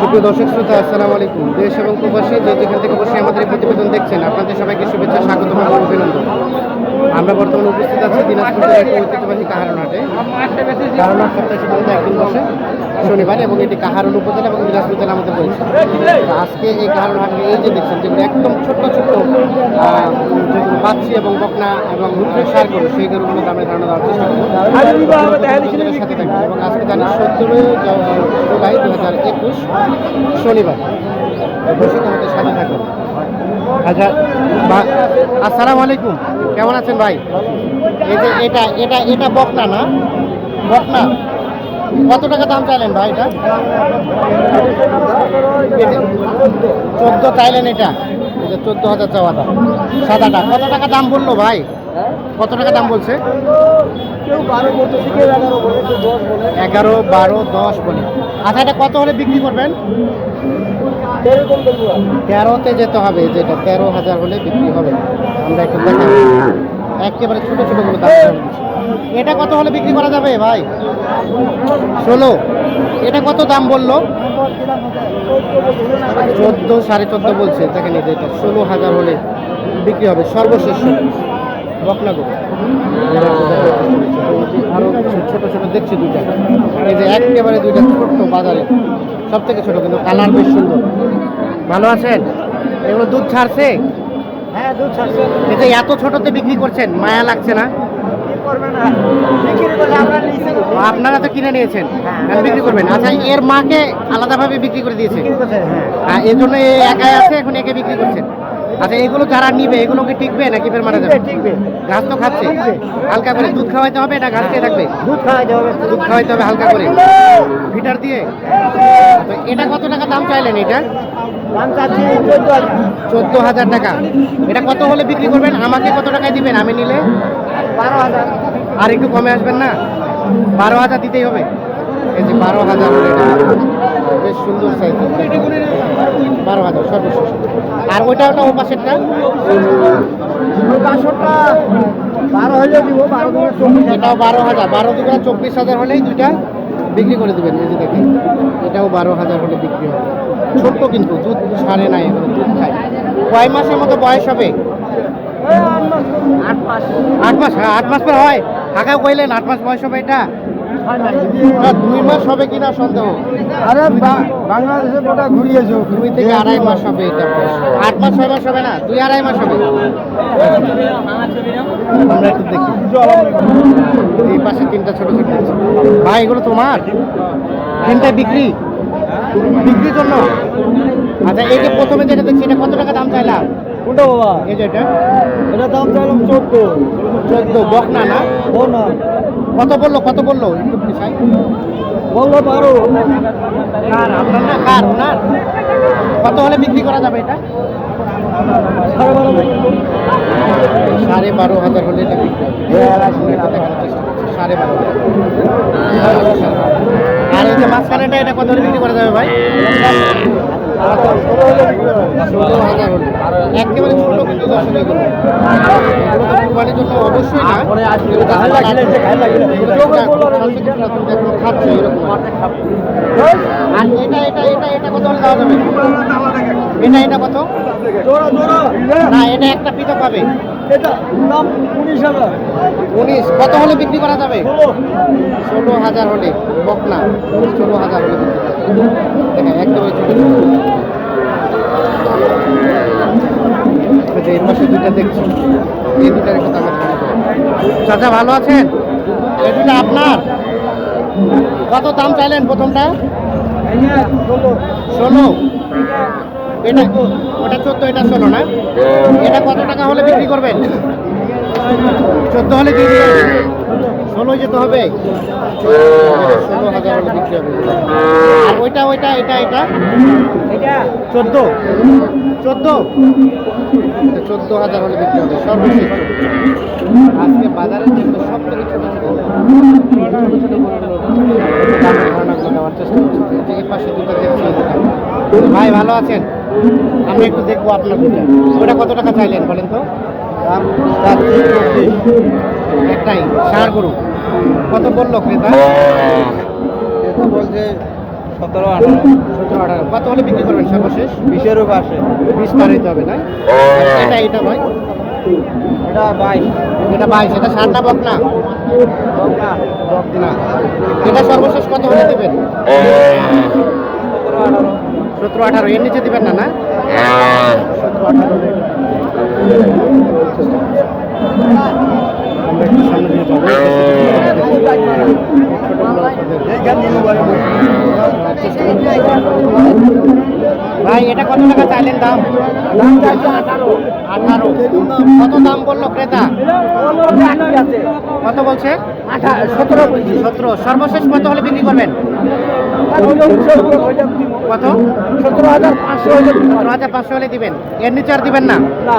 সুপ্রিয় দর্শক, শ্রোতা, আসসালামু আলাইকুম। দেশ এবং প্রবাসী যে যেখান থেকে বসে আমাদের এই প্রতিবেদন দেখছেন, আপনাদের সবাইকে শুভেচ্ছা, স্বাগত এবং অভিনন্দন। আমরা বর্তমানে উপস্থিত আছি দিনাজপুরের একটি ঐতিহ্যবাহী কাহারন হাটে। কাহারন হাট সপ্তাহে সাধারণত একদিন বসে, শনিবার, এবং এটি কাহারন উপজেলা এবং দিনাজপুর জেলা আমাদের তো আজকে এই কাহারন হাটে এই যে দেখছেন, যেগুলো একদম ছোট্ট ছোট্ট যেগুলো পাচ্ছি এবং বকনা এবং রুদ্রের সার গরু, সেই গরুগুলো দামে ধারণা দেওয়ার চেষ্টা করব। সাথে থাকবেন এবং আজকে জানি সতেরোই জুলাই দু হাজার একুশ শনিবার। বসে সাথে আচ্ছা আসসালামু আলাইকুম। কেমন আছেন ভাই? এই যে এটা এটা এটা বকনা না? বকনা? কত টাকা দাম চাইলেন ভাই এটা? চোদ্দ চাইলেন এটা। এটা চোদ্দ হাজার চাওয়া দাম সাদাটা। কত টাকা দাম বলল ভাই? কত টাকা দাম বলছে? এগারো বারো দশ বলে। এটা কত হলে বিক্রি করবেন? তেরোতে যেতে হবে, যেটা তেরো হাজার হলে বিক্রি হবে। আমরা একটু একেবারে ছোটো ছোটোগুলো দাম এটা কত হলে বিক্রি করা যাবে ভাই? ষোলো। এটা কত দাম বলল? চোদ্দ, সাড়ে চোদ্দ বলছে। দেখেন এটা ষোলো হাজার হলে বিক্রি হবে। সর্বশেষ বকনাগো আরও ছোট ছোট দেখছি দুইটা। এই যে একেবারে দুইটা ছোট্ট বাজারে সব থেকে ছোট কিন্তু কালার বেশ সুন্দর। ভালো আছেন? এগুলো দুধ ছাড়ছে? হ্যাঁ দুধ ছাড়ছে। এই যে এত ছোটতে বিক্রি করছেন মায়া লাগছে না? আপনারা তো কিনে নিয়েছেন। হ্যাঁ। বিক্রি করবেন। আচ্ছা এর মাকে আলাদাভাবে বিক্রি করে দিয়েছে হ্যাঁ। এর জন্য একাই আছে এখন একে বিক্রি করছেন? আচ্ছা এগুলো যারা নিবে? এগুলো কি টিকবে নাকি ফের মারা যাবে? টিকবে ঘাস তো খাচ্ছে। হালকা করে দুধ খাওয়াইতে হবে? এটা ঘাস খেয়ে থাকবে দুধ খাওয়াই হবে। দুধ খাওয়াইতে হবে হালকা করে। ফিটার দিয়ে? তো এটা কত টাকা দাম চাইলেন এটা? দাম চাচ্ছি চোদ্দ হাজার। চোদ্দ হাজার টাকা। এটা কত হলে বিক্রি করবেন? আমাকে কত টাকায় দিবেন? আমি নিলে? বারো হাজার। আর একটু কমে আসবেন না? বারো হাজার দিতেই হবে। এই যে বারো হাজার বেশ সুন্দর সাইজ বারো হাজার সর্বশেষ। আর ওইটা ওটা ও পাশেরটা? বারো দিব বারো এটাও বারো হাজার। বারো দুটো চব্বিশ হাজার হলেই দুইটা বিক্রি করে দেবেন যে দেখেন। এটাও বারো হাজার হলে বিক্রি হবে। ছোট্ট কিন্তু দুধ ছাড়ে নাই এগুলো দুধ খায়। কয় মাসের মতো বয়স হবে? আট মাস। আট মাস হ্যাঁ আট মাস পর হয়। ঢাকা কইলেন আট মাস বয়স হবে এটা? দুই মাস হবে কিনা সন্দেহ। আরে বাংলাদেশে গোটা ঘুরিয়েছো দুই থেকে আড়াই মাস হবে এটা। আট মাস ছয় মাস হবে না দুই আড়াই মাস হবে। আমরা একটু দেখি। এই পাশে তিনটা ছোট ছোট। ভাই এগুলো তোমার? তিনটা বিক্রি? বিক্রির জন্য? আচ্ছা এই যে প্রথমে যেটা দেখছি এটা কত টাকা দাম চাইলাম? কোনটা বাবা? এই যে এটা? এটা দাম চাইলাম চোদ্দ। চোদ্দ বকনা না? না। কত বলল কত বলল বলল বারো। না? কত হলে বিক্রি করা যাবে এটা? সাড়ে বারো হাজার। হলে বিক্রি সাড়ে বারো আর এই যে মাঝখানেটা, এটা কত হলে বিক্রি করা যাবে ভাই? আর এটা এটা এটা এটা কত হলে এটা এটা একটা পৃথক উনিশ কত হলে বিক্রি করা যাবে ষোলো হাজার হলে বকনা ষোলো হাজার হলে বিক্রি করা যাবে। দেখেন একদমই ছোট ছোট। এই যে এর পাশে দুইটা দেখছি দুটার দামের চাচা, ভালো আছেন? এই দুটা আপনার? কত দাম চাইলেন প্রথমটা? ষোলো। এটা, ওটা চোদ্দ, এটা ষোলো না? এটা কত টাকা হলে বিক্রি করবেন? চোদ্দ হলে দিবেন ষোলো যেতে হবে? ষোলো হাজার হলে বিক্রি হবে। ওইটা ওইটা এটা এটা? এটা? চোদ্দ। চোদ্দ? চোদ্দ হাজার হলে বিক্রি হবে সর্বশেষ আজকে বাজারের জন্য সব থেকে ছোটো ছোটো দেওয়ার চেষ্টা করছি। পাশে দুটো দেখছি ভাই ভালো আছেন? আমি একটু দেখব আপনার ওটা কত টাকা চাইলেন বলেন তো? দাম? একটাই ষাঁড় গরু। কত বলল ক্রেতা? এটা বলছে সতেরো আঠারো। সতেরো আঠারো। কত হলে বিক্রি করবেন সর্বশেষ? বিশের পাশে বিশ পার হইতে হবে না এটা এটা ভাই? এটা বাইশ। এটা বাইশ এটা না? বক না। বক না। এটা সর্বশেষ কত হলে দেবেন? সতেরো আঠারো। সতেরো আঠারো। এর নিচে দিবেন না না? সতেরো আঠারো। যাব। ভাই এটা কত টাকা চাইলেন দাম? আঠারো। কত দাম বলল ক্রেতা? কত বলছে? সতেরো। সতেরো। সর্বশেষ কত হলে বিক্রি করবেন? কত? সতেরো হাজার পাঁচশো সতেরো হাজার পাঁচশো হলে দিবেন। এর নিচে আর দিবেন না? না।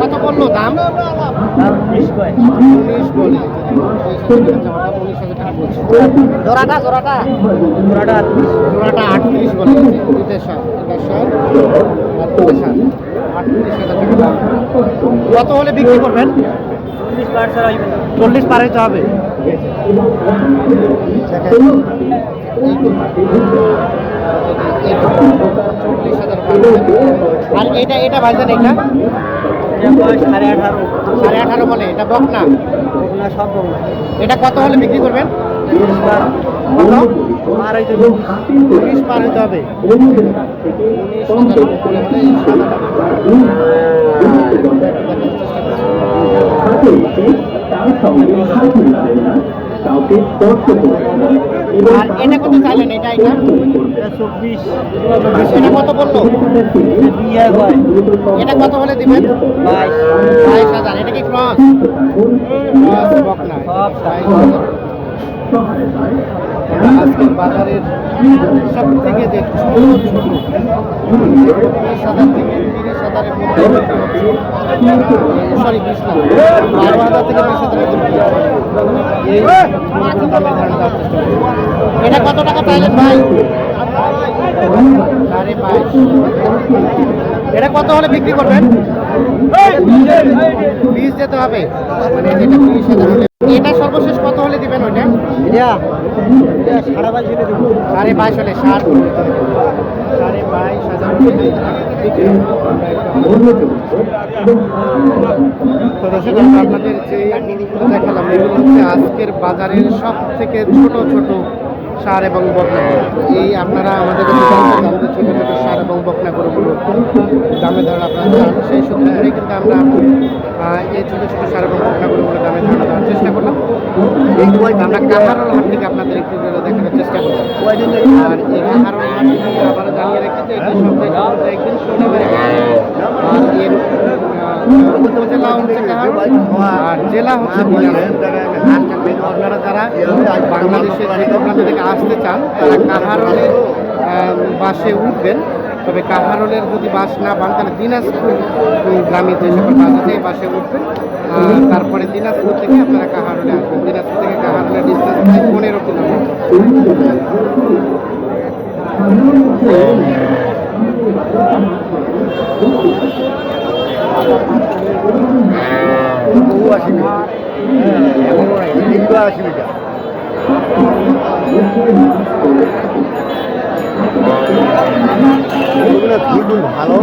কত বলল দাম? জোড়াটা জোড়াটা? জোড়াটা আটত্রিশ বলে। কত হলে বিক্রি করবেন? চল্লিশ পার হইতে হবে। চল্লিশ হাজার আর এটা এটা ভাইজান এটা? সাড়ে আঠারো সাড়ে আঠারো বলে এটা বক না না সব বলব এটা কত হলে বিক্রি করবেন? উনিশ পার হইতে হবে। আর এটা কত চাইলেন এটা এটা। চব্বিশ এটা কত বলল। এটা কত হলে দিবেন? বাইশ। বাইশ হাজার। এটা কি ক্রস? আজকের বাজারের সব থেকে যে ছোট ছোট বিশ হাজার থেকে। তিরিশ হাজারের মধ্যে সরি বিশ না বারো হাজার থেকে বিশ হাজারের মধ্যে এই দামে ধারণা দেওয়ার চেষ্টা করব। এটা কত টাকা চাইলেন ভাই? সাড়ে এটা কত হলে বিক্রি করবেন? বিশ যেতে হবে। মানে হাজার হলে এটা সর্বশেষ কত হলে দিবেন ওটা সাড়ে বাইশ হলে দেবো। সাড়ে বাইশ হলে ষাট সাড়ে বাইশ হাজার তো দর্শক আমরা আপনাদের যে গরুগুলো দেখালাম এগুলো হচ্ছে আজকের বাজারের সব থেকে ছোট ছোট সার এবং বকনা। এই আপনারা আমাদের ছোট ছোট সার এবং বকনা গরুগুলো দামে ধরা আপনারা সেই সূত্রে কিন্তু আমরা এই ছোটো ছোটো সার এবং গরুগুলো দামে ধারণা দেওয়ার চেষ্টা করলাম। এই আমরা কাহারল হাট থেকে আপনাদের একটু দেখানোর চেষ্টা করলাম আর এই কাহারল হাট থেকে আবার জানিয়ে রাখি যে এটি সপ্তাহে একদিন শনিবারে উপজেলা হচ্ছে আর জেলা হচ্ছে। আপনারা যারা বাংলাদেশের যে থেকে আসতে চান তারা কাহারলের বাসে উঠবেন। তবে কাহারলের যদি বাস না পান, তাহলে দিনাজপুর গ্রামে যে সকল বাস আছে, এই বাসে উঠবেন। তারপরে দিনাজপুর থেকে আপনারা কাহারলে আসবেন। দিনাজপুর থেকে কাহারলের ডিস্টেন্স প্রায় পনেরো কিলোমিটার। ও আসিবি এখনও কা এগুলো ভালো।